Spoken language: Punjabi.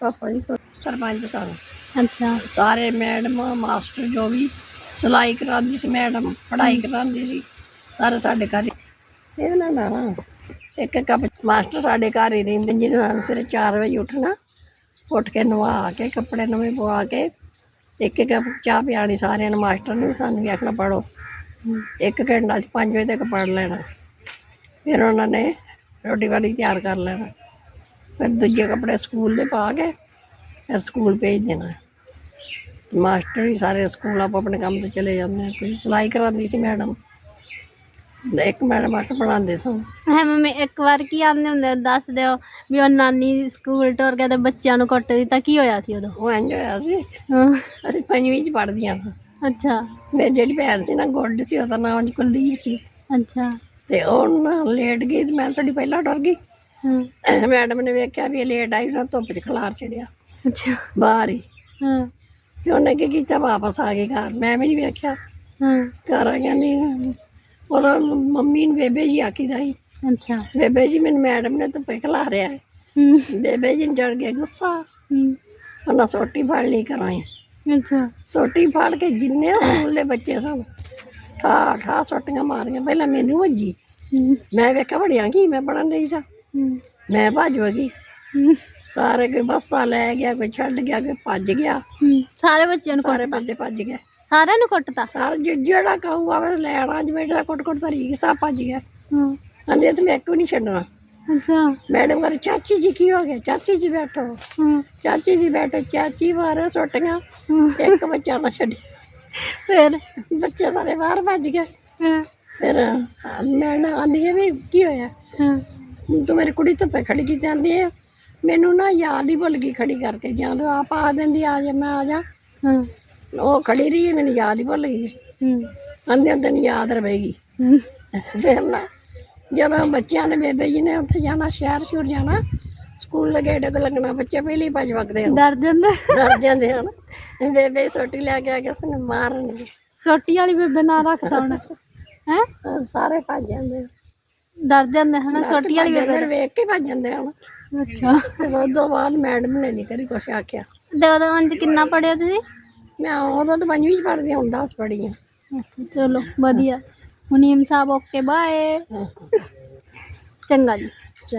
ਪਾਪਾ ਜੀ ਕੋਲ ਸਰਪੰਚ ਸਾਹਿਬ। ਅੱਛਾ। ਸਾਰੇ ਮੈਡਮ ਮਾਸਟਰ ਜੋ ਵੀ ਸਿਲਾਈ ਕਰਾਉਂਦੀ ਸੀ ਮੈਡਮ ਪੜ੍ਹਾਈ ਕਰਾਉਂਦੀ ਸੀ ਸਾਰੇ ਸਾਡੇ ਘਰ ਹੀ। ਇਹ ਨਾ ਨਾ ਇੱਕ ਇੱਕ ਮਾਸਟਰ ਸਾਡੇ ਘਰ ਹੀ ਰਹਿੰਦੇ ਜਿਹਨਾਂ ਨੇ ਸਵੇਰੇ 4 ਵਜੇ ਉੱਠਣਾ ਉੱਠ ਕੇ ਨਵਾ ਕੇ ਕੱਪੜੇ ਨਵੇਂ ਪਵਾ ਕੇ ਇੱਕ ਇੱਕ ਚਾਹ ਪਿਆਣੀ ਸਾਰਿਆਂ ਨੂੰ ਮਾਸਟਰ ਨੂੰ ਵੀ ਸਾਨੂੰ ਵੀ ਆਖਣਾ ਪੜੋ ਇੱਕ ਘੰਟਾ ਚ 5 ਵਜੇ ਤੱਕ ਪੜ ਲੈਣਾ। ਫਿਰ ਉਹਨਾਂ ਨੇ ਰੋਟੀ ਵਾਲੀ ਤਿਆਰ ਕਰ ਲੈਣਾ। ਫਿਰ ਦੂਜੇ ਕੱਪੜੇ ਸਕੂਲ ਦੇ ਪਾ ਕੇ ਫਿਰ ਸਕੂਲ ਭੇਜ ਦੇਣਾ। ਮਾਸਟਰ ਵੀ ਸਾਰੇ ਸਕੂਲ ਆਪ ਆਪਣੇ ਕੰਮ ਤੇ ਚਲੇ ਜਾਂਦੇ ਆ। ਕੋਈ ਸਿਲਾਈ ਕਰਾਉਂਦੀ ਸੀ ਮੈਡਮ? ਇੱਕ ਮੈਡਮ ਆਟ ਪੜਾਉਂਦੇ ਸਨ। ਹੈ ਮੰਮੀ ਇੱਕ ਵਾਰ ਕੀ ਆਂਦੇ ਹੁੰਦੇ ਆ, ਦੱਸ ਦਿਓ ਵੀ ਉਹ ਨਾਨੀ ਸਕੂਲ ਟੁਰ ਕੇ ਤੇ ਬੱਚਿਆਂ ਨੂੰ ਕੁੱਟ ਦਿੱਤਾ ਕੀ ਹੋਇਆ ਸੀ ਉਦੋਂ? ਉਹ ਇੰਜ ਹੋਇਆ ਸੀ ਹਾਂ, ਅਸੀਂ ਪੰਜਵੀਂ ਚ ਪੜ੍ਹਦੀਆਂ ਸਾਂ। ਅੱਛਾ। ਮੇਰੀ ਜਿਹੜੀ ਭੈਣ ਸੀ ਨਾ ਗੁੱਡ ਸੀ ਉਹਦਾ ਨਾਮ ਕੁਲਦੀਪ ਸੀ। ਅੱਛਾ। ਤੇ ਉਹ ਨਾ ਲੇਟ ਗਈ ਤੇ ਮੈਂ ਥੋੜੀ ਪਹਿਲਾਂ ਡਰ ਗਈ। ਹਾਂ। ਮੈਡਮ ਨੇ ਵੇਖਿਆ ਵੀ ਇਹ ਲੇਟ ਆਈ ਨਾ ਧੁੱਪ 'ਚ ਖਲਾਰ ਛੜਿਆ ਅੱਛਾ। ਬਾਹਰ ਹੀ। ਹਾਂ। ਤੇ ਉਹਨੇ ਕੀ ਕੀਤਾ ਵਾਪਸ ਆ ਗਏ ਘਰ। ਮੈਂ ਵੀ ਨਹੀਂ ਵੇਖਿਆ। ਹਾਂ। ਘਰ ਆ ਗਿਆ ਨਹੀਂ ਔਰ ਮੰਮੀ ਨੂੰ ਬੇਬੇ ਜੀ ਆਖੀਦਾ ਸੀ। ਅੱਛਾ। ਬੇਬੇ ਜੀ ਮੈਨੂੰ ਮੈਡਮ ਨੇ ਧੁੱਪੇ ਖਿਲਾ ਰਿਆ ਹੈ। ਹੂੰ ਬੇਬੇ ਜੀ ਨੂੰ ਚੜ ਗਿਆ ਗੁੱਸਾ। ਹੂੰ, ਉਹਨਾਂ ਸੋਟੀ ਫੜ ਲਈ ਕਰਾਈ ਅੱਛਾ। ਸੋਟੀ ਫੜ ਕੇ ਜਿੰਨੇ ਸਕੂਲ ਦੇ ਬੱਚੇ ਸਨ ਠਾ ਠਾ ਸੋਟੀਆਂ ਮਾਰੀਆਂ। ਪਹਿਲਾਂ ਮੈਨੂੰ ਵੱਜੀ। ਹੂੰ, ਮੈਂ ਵੇਖਿਆ ਬੜੀਆਂ ਕੀ ਮੈਂ ਪੜਨ ਰਹੀ ਸਾਂ। ਹੂੰ, ਮੈਂ ਭੱਜ ਵਗੀ। ਹੂੰ, ਸਾਰੇ ਕੋਈ ਬਸਤਾ ਲੈ ਗਿਆ ਕੋਈ ਛੱਡ ਗਿਆ ਕੋਈ ਭੱਜ ਗਿਆ। ਹੂੰ। ਸਾਰੇ ਬੱਚਿਆਂ ਨੂੰ ਸਾਰੇ ਕੁੱਟਤਾ। ਬੱਚੇ ਭੱਜ ਗਏ। ਸਾਰਿਆਂ ਨੂੰ ਕੁੱਟਤਾ। ਸਾਰੇ ਜਿ- ਜਿਹੜਾ ਕਹੂ ਆਵੇ ਲੈਣਾ ਜਿਵੇਂ ਜਿਹੜਾ ਕੁੱਟ ਕੁੱਟ ਤਰੀ ਸਭ ਭੱਜ ਗਿਆ। ਹਾਂ। ਕਹਿੰਦੇ ਤੇ ਮੈਂ ਕਿਉਂ ਨਹੀਂ ਛੱਡਣਾ। ਅੱਛਾ। ਮੈਡਮ ਕਰ ਚਾਚੀ ਜੀ ਕੀ ਹੋ ਗਿਆ? ਚਾਚੀ ਜੀ ਬੈਠੋ। ਹਾਂ। ਚਾਚੀ ਜੀ ਬੈਠੋ ਚਾਚੀ ਮਾਰੇ ਸੁੱਟੀਆਂ। ਹਾਂ। ਇੱਕ ਬੱਚਾ ਨਾ ਛੱਡੀ। ਫਿਰ? ਬੱਚੇ ਸਾਰੇ ਬਾਹਰ ਭੱਜ ਗਏ। ਹਾਂ। ਫਿਰ ਹਾਂ, ਮੈਂ ਨਾ ਆਂਦੀ ਹੈ ਵੀ ਕੀ ਹੋਇਆ? ਹਾਂ। ਤੂੰ ਮੇਰੀ ਕੁੜੀ ਧੁੱਪੇ ਖੜੀ ਕੀਤੀ ਆਂਦੀ ਹੈ ਮੈਨੂੰ ਨਾ ਯਾਦ ਹੀ ਭੁੱਲ ਗਈ ਖੜੀ ਕਰਕੇ। ਜਾਂ ਤੂੰ ਆਪ ਆ ਦਿੰਦੀ ਆ ਜਾ ਮੈਂ ਆ ਜਾ। ਹਾਂ। ਉਹ ਖੜੀ ਰਹੀ ਮੈਨੂੰ ਯਾਦ ਹੀ ਭੁੱਲ ਗਈ ਹੂੰ। ਆਂਦੇ ਤੈਨੂੰ ਯਾਦ ਰਵੇਗੀ ਹੂੰ। ਫਿਰ ਨਾ ਜਦੋਂ ਬੱਚਿਆਂ ਨੇ ਬੇਬੇ ਜੀ ਨੇ ਉੱਥੇ ਜਾਣਾ ਸ਼ਹਿਰ ਸ਼ੁਰ ਜਾਣਾ ਸਕੂਲ ਲਗੇ ਡਗ ਲੱਗਣਾ ਬੱਚੇ ਪਹਿਲੀ ਭੱਜ ਵਗਦੇ ਹਨ। ਡਰ ਜਾਂਦਾ। ਡਰ ਜਾਂਦੇ ਹਨ। ਬੇਬੇ ਸੋਟੀ ਲੈ ਕੇ ਆ ਕੇ ਸਾਨੂੰ ਮਾਰਨਗੇ। ਸੋਟੀ ਵਾਲੀ ਬੇਬੇ ਨਾ ਰੱਖਦਾ ਹੁਣ। ਹੈ? ਹਾਂ, ਸਾਰੇ ਭੱਜ ਜਾਂਦੇ ਹਨ। ਡਰ ਜਾਂਦੇ ਹਨਾ ਸੋਟੀ ਵਾਲੀ ਭੱਜ ਜਾਂਦੇ ਬੇਬੇ ਹਨ, ਵੇਖ ਕੇ ਭੱਜ ਜਾਂਦੇ ਹਨ। ਅੱਛਾ। ਫਿਰ ਤੋਂ ਬਾਅਦ ਮੈਡਮ ਨੇ ਨਹੀਂ ਕਰੀ ਕੁਛ ਆਖਿਆ। ਤੇ ਉਦੋਂ ਉਂਝ ਕਿੰਨਾ ਪੜਿਆ ਤੁਸੀਂ? ਮੈਂ ਉਦੋਂ ਤਾਂ ਪੰਜਵੀਂ ਚ ਪੜ੍ਹਦੀ ਹੁਣ 10 ਪੜ੍ਹੀ ਹਾਂ। ਅੱਛਾ ਚਲੋ ਵਧੀਆ। ਮੁਨੀਮ ਸਾਹਿਬ ਓਕੇ ਬਾਏ। ਚੰਗਾ ਜੀ।